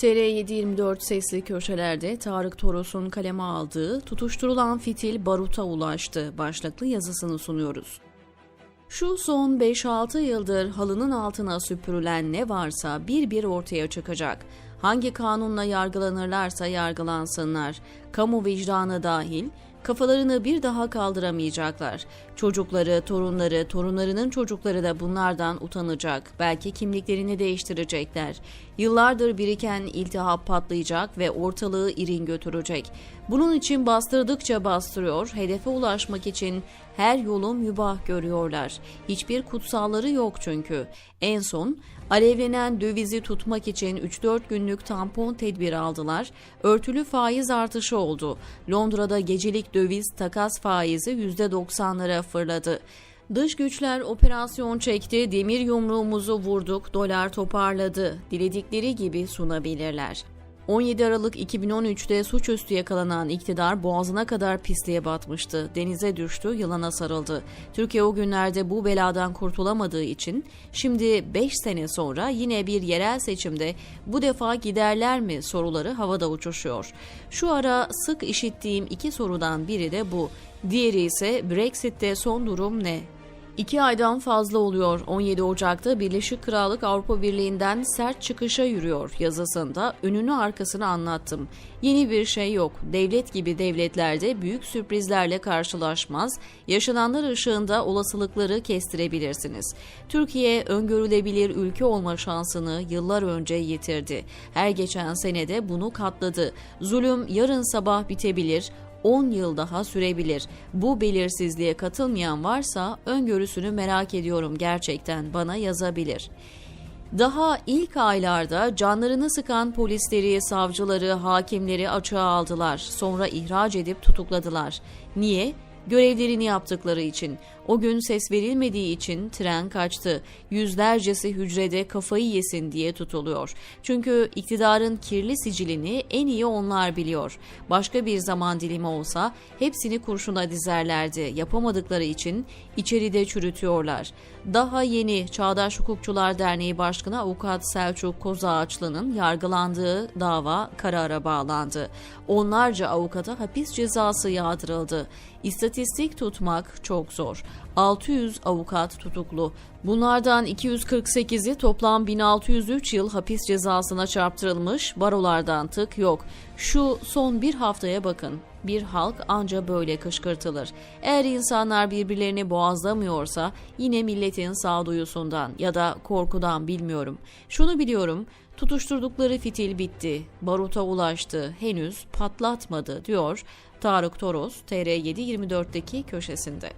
TR724 sesli köşelerde Tarık Toros'un kaleme aldığı tutuşturulan fitil baruta ulaştı başlıklı yazısını sunuyoruz. Şu son 5-6 yıldır halının altına süpürülen ne varsa bir bir ortaya çıkacak. Hangi kanunla yargılanırlarsa yargılansınlar. Kamu vicdanı dahil kafalarını bir daha kaldıramayacaklar. Çocukları, torunları, torunlarının çocukları da bunlardan utanacak. Belki kimliklerini değiştirecekler. Yıllardır biriken iltihap patlayacak ve ortalığı irin götürecek. Bunun için bastırdıkça bastırıyor, hedefe ulaşmak için her yolu mübah görüyorlar. Hiçbir kutsalları yok çünkü. En son alevlenen dövizi tutmak için 3-4 günlük tampon tedbiri aldılar. Örtülü faiz artışı oldu. Londra'da gecelik döviz takas faizi %90'lara fırladı. Dış güçler operasyon çekti, demir yumruğumuzu vurduk, dolar toparladı. Diledikleri gibi sunabilirler. 17 Aralık 2013'te suçüstü yakalanan iktidar boğazına kadar pisliğe batmıştı. Denize düştü, yılana sarıldı. Türkiye o günlerde bu beladan kurtulamadığı için şimdi 5 sene sonra yine bir yerel seçimde bu defa giderler mi soruları havada uçuşuyor. Şu ara sık işittiğim iki sorudan biri de bu. Diğeri ise Brexit'te son durum ne? İki aydan fazla oluyor. 17 Ocak'ta Birleşik Krallık Avrupa Birliği'nden sert çıkışa yürüyor yazısında önünü arkasını anlattım. Yeni bir şey yok. Devlet gibi devletlerde büyük sürprizlerle karşılaşmaz. Yaşananlar ışığında olasılıkları kestirebilirsiniz. Türkiye öngörülebilir ülke olma şansını yıllar önce yitirdi. Her geçen senede bunu katladı. Zulüm yarın sabah bitebilir. 10 yıl daha sürebilir. Bu belirsizliğe katılmayan varsa öngörüsünü merak ediyorum gerçekten bana yazabilir. Daha ilk aylarda canlarını sıkan polisleri, savcıları, hakimleri açığa aldılar. Sonra ihraç edip tutukladılar. Niye? Görevlerini yaptıkları için. O gün ses verilmediği için tren kaçtı. Yüzlercesi hücrede kafayı yesin diye tutuluyor. Çünkü iktidarın kirli sicilini en iyi onlar biliyor. Başka bir zaman dilimi olsa hepsini kurşuna dizerlerdi. Yapamadıkları için içeride çürütüyorlar. Daha yeni Çağdaş Hukukçular Derneği Başkanı Avukat Selçuk Kozağaçlı'nın yargılandığı dava karara bağlandı. Onlarca avukata hapis cezası yağdırıldı. İstatistik tutmak çok zor. 600 avukat tutuklu. Bunlardan 248'i toplam 1603 yıl hapis cezasına çarptırılmış, barolardan tık yok. Şu son bir haftaya bakın. Bir halk anca böyle kışkırtılır. Eğer insanlar birbirlerini boğazlamıyorsa yine milletin sağduyusundan ya da korkudan bilmiyorum. Şunu biliyorum, tutuşturdukları fitil bitti, baruta ulaştı, henüz patlatmadı diyor Tarık Toros TR724'deki köşesinde.